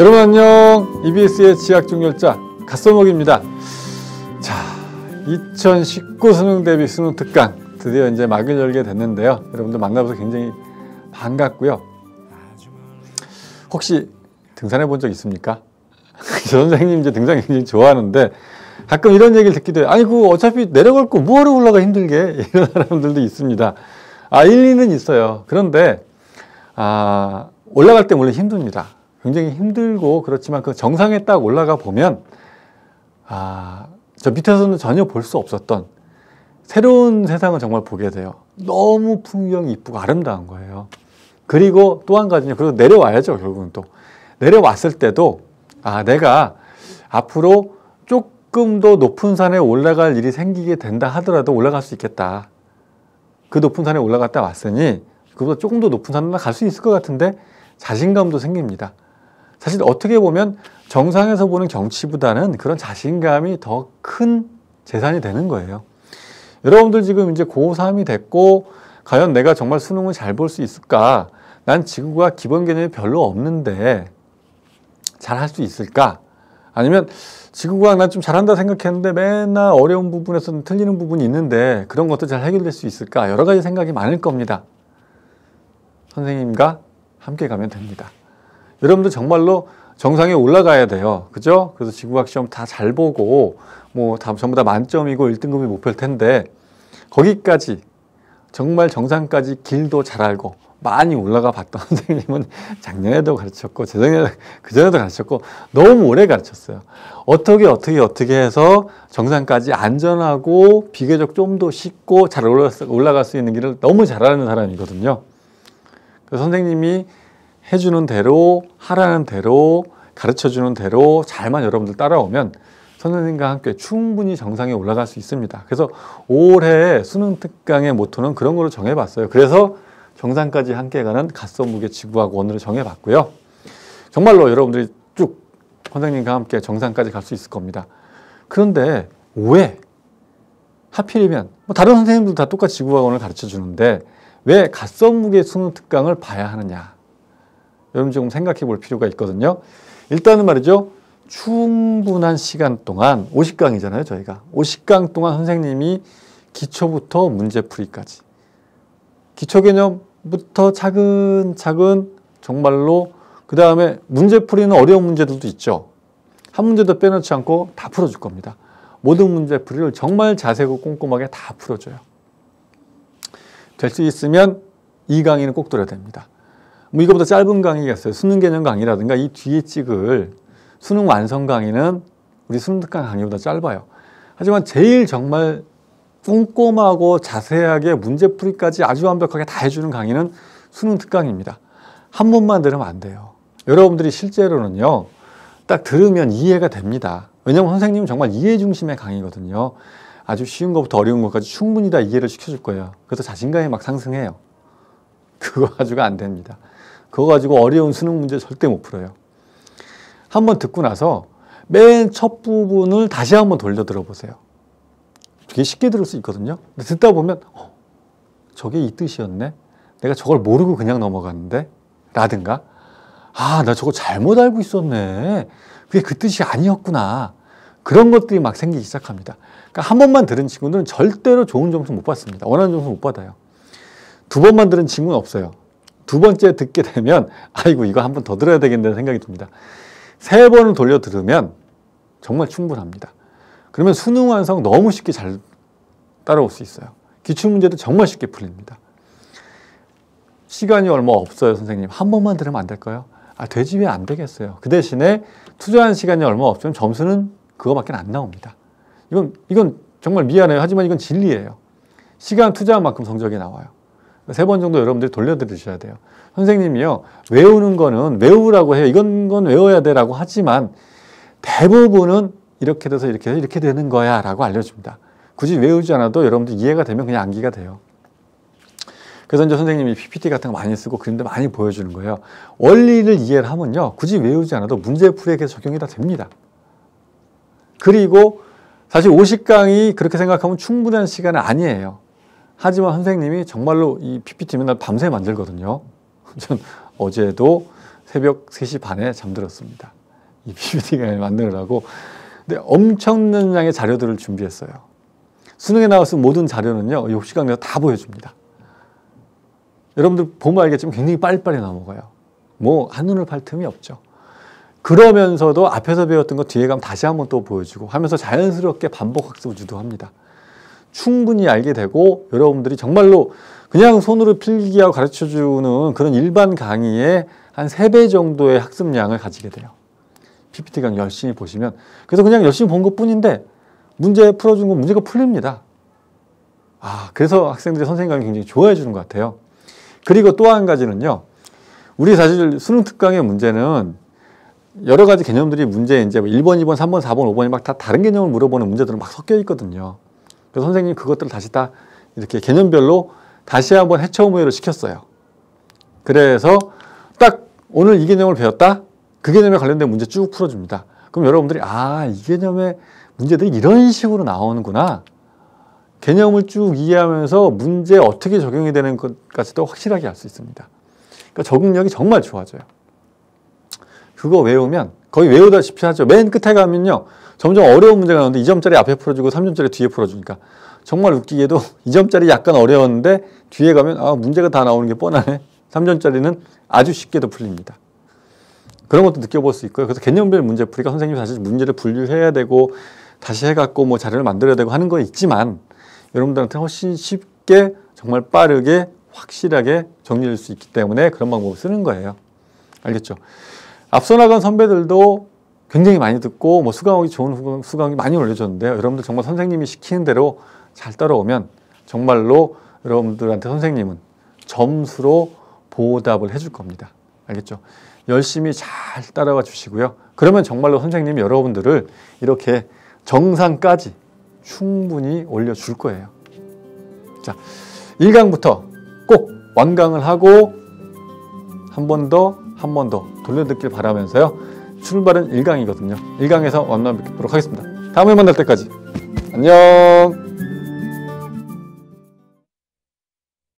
여러분 안녕. EBS의 지학중열자 갓서목입니다. 자 2019 수능 대비 수능 특강 드디어 이제 막을 열게 됐는데요. 여러분들 만나서 굉장히 반갑고요. 혹시 등산해 본 적 있습니까? 저 선생님 이제 등산 굉장히 좋아하는데 가끔 이런 얘기를 듣기도 해요. 아니 그 어차피 내려갈 거 뭐하러 올라가 힘들게? 이런 사람들도 있습니다. 아 일리는 있어요. 그런데 아 올라갈 때 원래 힘듭니다 굉장히 힘들고 그렇지만 그 정상에 딱 올라가 보면 아, 저 밑에서는 전혀 볼 수 없었던 새로운 세상을 정말 보게 돼요. 너무 풍경이 이쁘고 아름다운 거예요. 그리고 또 한 가지는 그리고 내려와야죠, 결국은 또. 내려왔을 때도 아, 내가 앞으로 조금 더 높은 산에 올라갈 일이 생기게 된다 하더라도 올라갈 수 있겠다. 그 높은 산에 올라갔다 왔으니 그보다 조금 더 높은 산으로 갈수 있을 것 같은데 자신감도 생깁니다. 사실 어떻게 보면 정상에서 보는 경치보다는 그런 자신감이 더 큰 재산이 되는 거예요. 여러분들 지금 이제 고3이 됐고 과연 내가 정말 수능을 잘 볼 수 있을까? 난 지구가 기본 개념이 별로 없는데 잘 할 수 있을까? 아니면 지구과학 난 좀 잘한다 생각했는데 맨날 어려운 부분에서는 틀리는 부분이 있는데 그런 것도 잘 해결될 수 있을까? 여러 가지 생각이 많을 겁니다. 선생님과 함께 가면 됩니다. 여러분들 정말로 정상에 올라가야 돼요. 그죠? 그래서 지구과학 시험 다 잘 보고 뭐 다 전부 다 만점이고 1등급이 목표일 텐데 거기까지 정말 정상까지 길도 잘 알고 많이 올라가 봤던 선생님은 작년에도 가르쳤고 재작년에 그전에도 가르쳤고 너무 오래 가르쳤어요. 어떻게 어떻게 어떻게 해서 정상까지 안전하고 비교적 좀 더 쉽고 잘 올라갈 수 있는 길을 너무 잘 아는 사람이거든요. 그래서 선생님이 해주는 대로 하라는 대로 가르쳐주는 대로 잘만 여러분들 따라오면 선생님과 함께 충분히 정상에 올라갈 수 있습니다. 그래서 올해 수능 특강의 모토는 그런 걸로 정해봤어요. 그래서 정상까지 함께 가는 갓선무게 지구학 원으로 정해봤고요. 정말로 여러분들이 쭉 선생님과 함께 정상까지 갈 수 있을 겁니다. 그런데 왜 하필이면 뭐 다른 선생님들 다 똑같이 지구학원을 가르쳐 주는데 왜 갓선무게 수능 특강을 봐야 하느냐? 여러분 좀 생각해 볼 필요가 있거든요. 일단은 말이죠. 충분한 시간 동안 50강이잖아요, 저희가. 50강 동안 선생님이 기초부터 문제풀이까지. 기초 개념부터 차근차근 정말로 그 다음에 문제풀이는 어려운 문제들도 있죠. 한 문제도 빼놓지 않고 다 풀어줄 겁니다. 모든 문제풀이를 정말 자세고 꼼꼼하게 다 풀어줘요. 될 수 있으면 이 강의는 꼭 들어야 됩니다. 뭐 이거보다 짧은 강의가 있어요. 수능 개념 강의라든가 이 뒤에 찍을 수능 완성 강의는 우리 수능 특강 강의보다 짧아요. 하지만 제일 정말 꼼꼼하고 자세하게 문제풀이까지 아주 완벽하게 다 해주는 강의는 수능 특강입니다. 한 번만 들으면 안 돼요. 여러분들이 실제로는요, 딱 들으면 이해가 됩니다. 왜냐하면 선생님은 정말 이해 중심의 강의거든요. 아주 쉬운 것부터 어려운 것까지 충분히 다 이해를 시켜줄 거예요. 그래서 자신감이 막 상승해요. 그거 가지고 안 됩니다. 그거 가지고 어려운 수능 문제 절대 못 풀어요. 한 번 듣고 나서 맨 첫 부분을 다시 한번 돌려 들어보세요. 되게 쉽게 들을 수 있거든요. 듣다 보면 어, 저게 이 뜻이었네. 내가 저걸 모르고 그냥 넘어갔는데 라든가 아, 나 저거 잘못 알고 있었네. 그게 그 뜻이 아니었구나. 그런 것들이 막 생기기 시작합니다. 그러니까 한 번만 들은 친구들은 절대로 좋은 점수 못 받습니다. 원하는 점수 못 받아요. 두 번만 들은 친구는 없어요. 두 번째 듣게 되면 아이고 이거 한 번 더 들어야 되겠다는 생각이 듭니다. 세 번을 돌려 들으면 정말 충분합니다. 그러면 수능 완성 너무 쉽게 잘 따라올 수 있어요. 기출문제도 정말 쉽게 풀립니다. 시간이 얼마 없어요, 선생님. 한 번만 들으면 안 될까요? 아, 되지 왜 안 되겠어요. 그 대신에 투자한 시간이 얼마 없으면 점수는 그거밖에 안 나옵니다. 이건, 이건 정말 미안해요. 하지만 이건 진리예요. 시간 투자한 만큼 성적이 나와요. 세 번 정도 여러분들이 돌려드리셔야 돼요. 선생님이요, 외우는 거는 외우라고 해요. 이건 건 외워야 돼라고 하지만 대부분은 이렇게 돼서 이렇게 이렇게 되는 거야 라고 알려줍니다. 굳이 외우지 않아도 여러분들 이해가 되면 그냥 암기가 돼요. 그래서 이제 선생님이 PPT 같은 거 많이 쓰고 그림도 많이 보여주는 거예요. 원리를 이해를 하면요. 굳이 외우지 않아도 문제풀이에 적용이 다 됩니다. 그리고 사실 50강이 그렇게 생각하면 충분한 시간은 아니에요. 하지만 선생님이 정말로 이 PPT 맨날 밤새 만들거든요. 전 어제도 새벽 3시 반에 잠들었습니다. 이 PPT 강의를 만들으라고. 근데 엄청난 양의 자료들을 준비했어요. 수능에 나왔을 모든 자료는요, 이 혹시 강의가 다 보여줍니다. 여러분들 보면 알겠지만 굉장히 빨리빨리 넘어가요. 뭐 한눈을 팔 틈이 없죠. 그러면서도 앞에서 배웠던 거 뒤에 가면 다시 한번 또 보여주고 하면서 자연스럽게 반복 학습을 유도합니다. 충분히 알게 되고 여러분들이 정말로 그냥 손으로 필기하고 가르쳐주는 그런 일반 강의의 한 세 배 정도의 학습량을 가지게 돼요. PPT 강의 열심히 보시면 그래서 그냥 열심히 본 것 뿐인데 문제 풀어준 건 문제가 풀립니다. 아 그래서 학생들이 선생님 강의 굉장히 좋아해 주는 것 같아요. 그리고 또 한 가지는요. 우리 사실 수능 특강의 문제는 여러 가지 개념들이 문제 이제 1번, 뭐 2번, 3번, 4번, 5번이 막 다 다른 개념을 물어보는 문제들은 막 섞여 있거든요. 그래서 선생님 그것들을 다시 다 이렇게 개념별로 다시 한번 해처음회를 시켰어요. 그래서 딱 오늘 이 개념을 배웠다? 그 개념에 관련된 문제 쭉 풀어줍니다. 그럼 여러분들이 아, 이 개념의 문제들이 이런 식으로 나오는구나. 개념을 쭉 이해하면서 문제 어떻게 적용이 되는 것까지도 확실하게 알 수 있습니다. 그러니까 적응력이 정말 좋아져요. 그거 외우면 거의 외우다시피 하죠. 맨 끝에 가면요. 점점 어려운 문제가 나오는데 2점짜리 앞에 풀어주고 3점짜리 뒤에 풀어주니까 정말 웃기게도 2점짜리 약간 어려웠는데 뒤에 가면 아 문제가 다 나오는 게 뻔하네. 3점짜리는 아주 쉽게도 풀립니다. 그런 것도 느껴볼 수 있고요. 그래서 개념별 문제풀이가 선생님이 사실 문제를 분류해야 되고 다시 해갖고 뭐 자료를 만들어야 되고 하는 건 있지만 여러분들한테 훨씬 쉽게 정말 빠르게 확실하게 정리할 수 있기 때문에 그런 방법을 쓰는 거예요. 알겠죠? 앞서 나간 선배들도 굉장히 많이 듣고 뭐 수강하기 좋은 수강이 많이 올려줬는데요. 여러분들 정말 선생님이 시키는 대로 잘 따라오면 정말로 여러분들한테 선생님은 점수로 보답을 해줄 겁니다. 알겠죠? 열심히 잘 따라가 주시고요. 그러면 정말로 선생님이 여러분들을 이렇게 정상까지 충분히 올려줄 거예요. 자, 1강부터 꼭 완강을 하고 한 번 더, 한 번 더 돌려듣길 바라면서요. 출발은 1강이거든요. 1강에서 만나 뵙도록 하겠습니다. 다음에 만날 때까지. 안녕!